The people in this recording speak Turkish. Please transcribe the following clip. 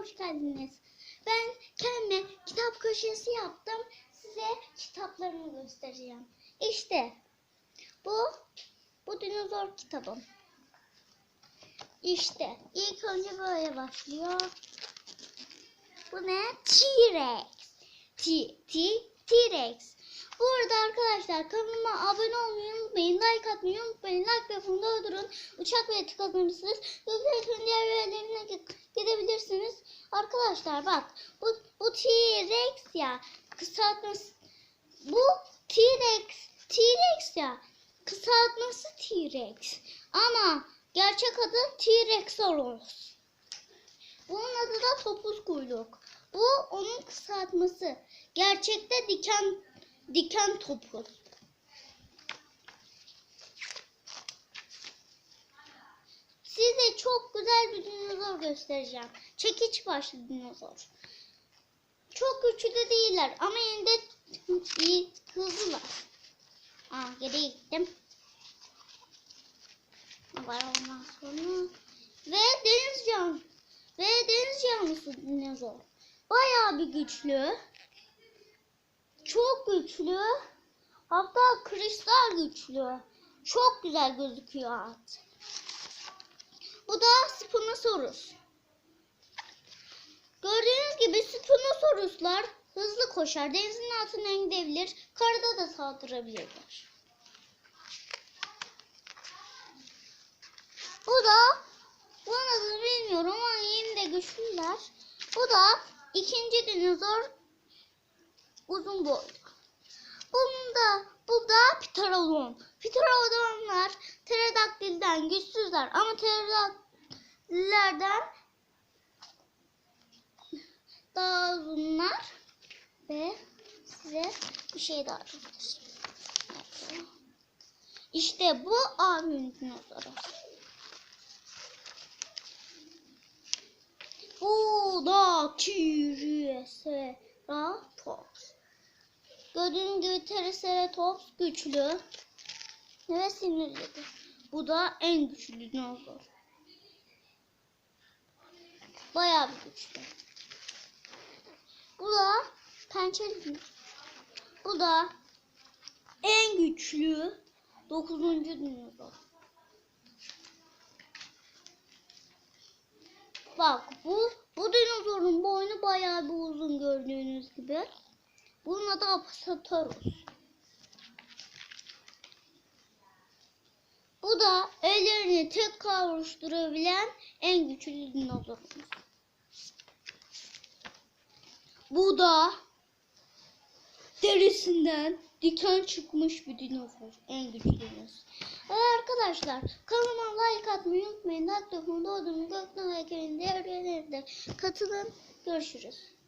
hoş geldiniz. Ben kendime kitap köşesi yaptım. Size kitaplarımı göstereceğim. İşte bu bu dinozor kitabım. İşte ilk önce böyle başlıyor. Bu ne? T-Rex. T T T-Rex. Bu arada arkadaşlar kanalıma abone olmayı unutmayın. Like atmayı unutmayın. Like butonuna durun. Uçak ve tıklatmışsınız. Göklerin diğer yerlerine gi- gidebilirsiniz. Arkadaşlar bak bu, bu T-Rex ya kısaltması bu T-Rex T-Rex ya kısaltması T-Rex ama gerçek adı T-Rexosaurus. Bunun adı da topuz kuyruk. Bu onun kısaltması. Gerçekte diken diken topu. Size çok güzel bir dinozor göstereceğim. Çekiç başlı dinozor. Çok güçlü de değiller ama yine de iyi, hızlılar. Aa, geri gittim. Var ondan sonra. Ve deniz can ve deniz canlısı dinozor. Bayağı bir güçlü. Çok güçlü. Hatta kristal güçlü. Çok güzel gözüküyor at. Bu da Spinosaurus. Gördüğünüz gibi Spinosauruslar hızlı koşar. Denizin altına gidebilir. Karada da saldırabilirler. Bu da bunun adını bilmiyorum ama yine de güçlüler. Bu da ikinci dinozor uzun boylu. Bunda bu da Pterodon. Pterodonlar pterodaktilden güçsüzler ama pterodaktillerden daha uzunlar ve size bir şey daha göstereyim. İşte bu abinin dinozoru. Bu da Triceratops. Gördüğünüz gibi Triceratops güçlü ve sinirlidir. Bu da en güçlü dinozor. Bayağı bir güçlü. Bu da pençeli. Bu da en güçlü dokuzuncu dinozor. Bak bu bu dinozorun boynu bayağı bir uzun gördüğünüz gibi. Bunun adı Apatosaurus. Bu da ellerini tek kavuşturabilen en güçlü dinozorumuz. Bu da derisinden diken çıkmış bir dinozor. En güçlümüz. Evet arkadaşlar kanalıma like atmayı unutmayın. Like dokunduğum gökten diğer yerlerinde katılın. Görüşürüz.